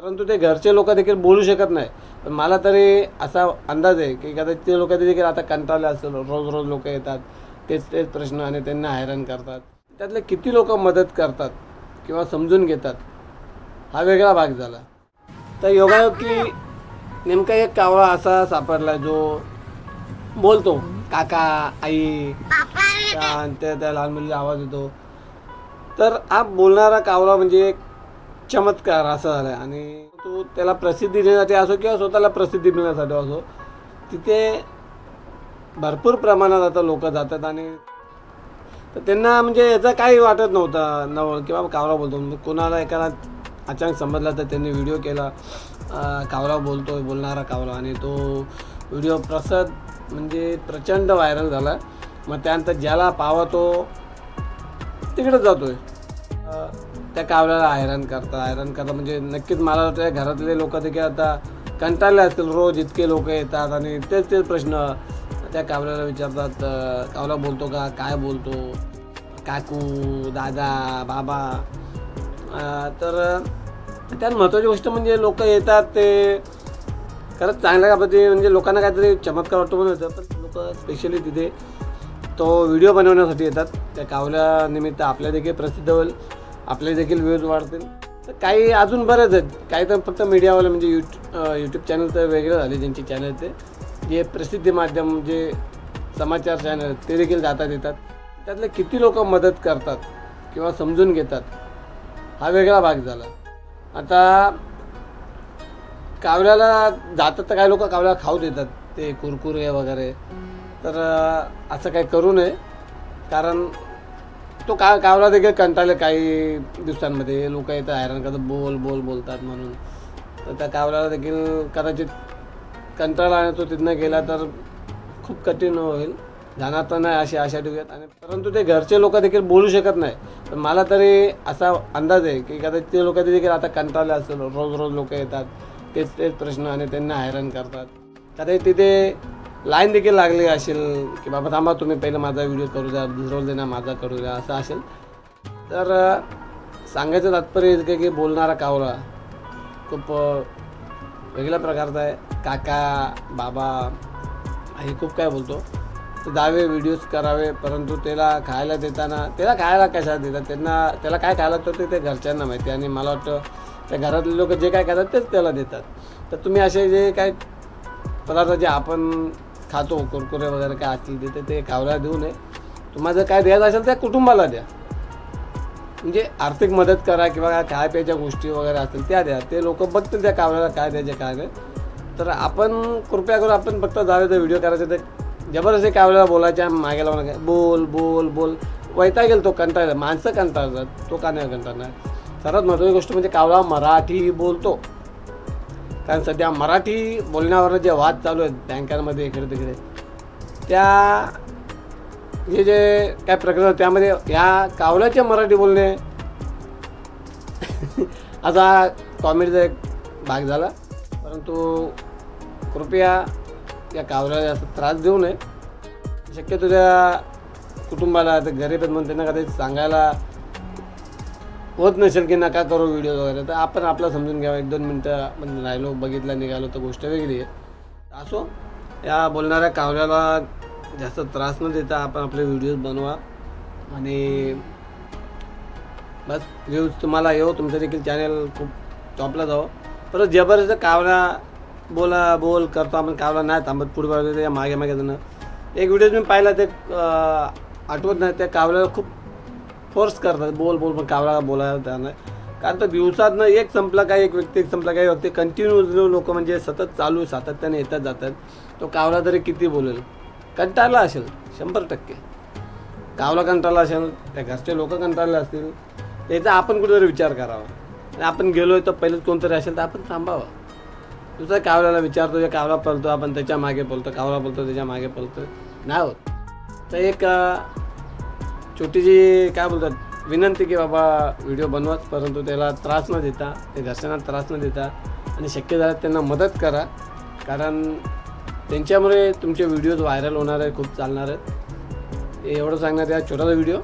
परंतु ते घरचे लोक देखील बोलू शकत नाही. पण मला तरी असा अंदाज आहे की कदाचित ते लोक देखील आता कंटाळले असेल रोज रोज लोक येतात. तेच तेच प्रश्न आणि त्यांना हैराण करतात. त्यातले किती लोक मदत करतात किंवा समजून घेतात हा वेगळा भाग झाला. तर योगायोग की नेमका एक कावळा असा सापडला जो बोलतो काका आई. त्या त्या त्या लहान मुलीला आवाज येतो. तर हा बोलणारा कावळा म्हणजे एक चमत्कार असं झालं आहे आणि तो त्याला प्रसिद्धी देण्यासाठी असो किंवा स्वतःला प्रसिद्धी मिळण्यासाठी असो तिथे भरपूर प्रमाणात आता लोक जातात आणि तर त्यांना म्हणजे याचं काही वाटत नव्हतं नवळ किंवा कावरा बोलतो. म्हणजे कोणाला एकाला अचानक समजला तर त्यांनी व्हिडिओ केला कावरा बोलतो बोलणारा कावरा. आणि तो व्हिडिओ प्रसाद म्हणजे प्रचंड व्हायरल झाला. मग त्यानंतर ज्याला पावा तो तिकडे जातोय. त्या कावल्याला हैराण करता हैराण करता. म्हणजे नक्कीच मला वाटतं घरातले लोक देखील आता कंटाळले असतील. रोज इतके लोक येतात आणि तेच तेच प्रश्न त्या कावल्याला विचारतात कावला बोलतो का? काय बोलतो? काकू दादा बाबा? तर त्यात महत्त्वाची गोष्ट म्हणजे लोक येतात ते खरंच चांगल्या पद्धती म्हणजे लोकांना काहीतरी चमत्कार वाटतो म्हणून येतं पण लोक स्पेशली तिथे तो व्हिडिओ बनवण्यासाठी येतात. त्या कावल्यानिमित्त आपल्या देखील प्रसिद्ध होईल. आपले देखील व्ह्यूज वाढतील. तर काही अजून बरेच आहेत. काही तर फक्त मीडियावाले म्हणजे यूट्यूब यूट्यूब चॅनल तर वेगळे झाले ज्यांची चॅनल ते. जे प्रसिद्धी माध्यम जे समाचार चॅनल आहेत ते देखील जातात येतात त्यातले किती लोक मदत करतात किंवा समजून घेतात हा वेगळा भाग झाला. आता कावल्याला जातात तर काही लोक कावल्याला खाऊ देतात ते कुरकुरे वगैरे. तर असं काही करू नये. कारण तो का कावला देखील कंटाळले काही दिवसांमध्ये. लोक येतात हैराण करतात बोल बोल बोलतात म्हणून. तर त्या कावराला देखील कदाचित कंटाळा आणि तो तिथनं गेला तर खूप कठीण होईल. जाणार तर नाही अशी आशा ठेवूयात. आणि परंतु ते घरचे लोक देखील बोलू शकत नाही. पण मला तरी असा अंदाज आहे की कदाचित ते लोक देखील आता कंटाळले असतील. रोज रोज लोक येतात. तेच तेच प्रश्न आणि त्यांना हैराण करतात. कदाचित तिथे लाईन देखील लागली असेल की बाबा थांबा तुम्ही पहिलं माझा व्हिडिओ करू द्या दुसरं देणार माझा करू द्या असं असेल. तर सांगायचं तात्पर्य इतकं की बोलणारा कावळा खूप वेगळ्या प्रकारचा आहे. काका बाबा हे खूप काय बोलतो? तर जावे व्हिडिओज करावे परंतु त्याला खायला देताना त्याला खायला कशा देतात? त्यांना त्याला काय खायला लागतं ते ते घरच्यांना माहिती आणि मला वाटतं त्या घरातले लोक जे काय करतात तेच त्याला देतात. तर तुम्ही असे जे काय पदार्थ जे आपण खातो कुरकुरे वगैरे काय असतील तिथे ते कावला देऊ नये. तुम्हाला जर काय द्यायचं असेल त्या कुटुंबाला द्या. म्हणजे आर्थिक मदत करा किंवा काय प्यायच्या गोष्टी वगैरे असतील त्या द्या. ते लोक बघतील त्या कावऱ्याला काय द्यायचे काय नाही. तर आपण कृपया करून आपण फक्त जावे तर व्हिडिओ करायचे ते. जबरदस्ती कावऱ्याला बोलायच्या मागे लावून काय बोल बोल बोल. वैता गेल तो कंटाळला माणसं कंटाळतात तो का नाही कंटाळणार. सर्वात महत्त्वाची गोष्ट म्हणजे कावळा मराठी बोलतो. कारण सध्या मराठी बोलण्यावर जे वाद चालू आहेत बँकांमध्ये इकडे तिकडे त्या हे जे काय प्रकरण त्यामध्ये या कावल्याचे मराठी बोलणे असा कॉमेडीचा एक भाग झाला. परंतु कृपया या कावल्याला जास्त त्रास देऊ नये. शक्यतो त्या कुटुंबाला ते गरीब आहेत म्हणून त्यांना कदाचित सांगायला होत नसेल की नका करू व्हिडिओ वगैरे तर आपण आपला समजून घ्यावा. एक दोन मिनटं आपण राहिलो बघितलं निघालो तर गोष्ट वेगळी आहे. असो या बोलणाऱ्या कावल्याला जास्त त्रास न देता आपण आपले व्हिडिओज बनवा. आणि बस व्ह्यूज तुम्हाला येऊ तुमचं देखील चॅनल खूप टॉपला जावं. परत जबरदस्त कावला बोला बोल करतो आपण. कावला नाही थांबत पुढे. या मागे मागे जाणं. एक व्हिडिओ मी पाहिला ते आठवत नाही. त्या कावल्याला खूप फोर्स करतात. बोल बोल पण कावळा बोलायला त्यांना. कारण तर दिवसातनं एक संपला काही एक व्यक्ती एक संपला काही व्यक्ती कंटिन्यू लोक म्हणजे सतत चालू सातत्याने येतात जातात. तो कावला तरी किती बोलेल? कंटाळला असेल शंभर टक्के. कावला कंटाळला असेल त्या घरचे लोक कंटाळले असतील. त्याचा आपण कुठेतरी विचार करावा. आणि आपण गेलो आहे तर पहिलेच कोणतरी असेल तर आपण थांबावं. दुसऱ्या कावल्याला विचारतो जे कावला पळतो आपण त्याच्यामागे बोलतो कावला बोलतो त्याच्यामागे पळतो नाही होत. तर एक छोटीशी काय बोलतात विनंती की बाबा व्हिडिओ बनवाच परंतु त्याला त्रास न देता ते घरच्यांना त्रास न देता आणि शक्य झालं त्यांना मदत करा. कारण त्यांच्यामुळे तुमचे व्हिडिओज व्हायरल होणार आहे खूप चालणार आहेत. एवढं सांगण्यात या छोटासा व्हिडिओ.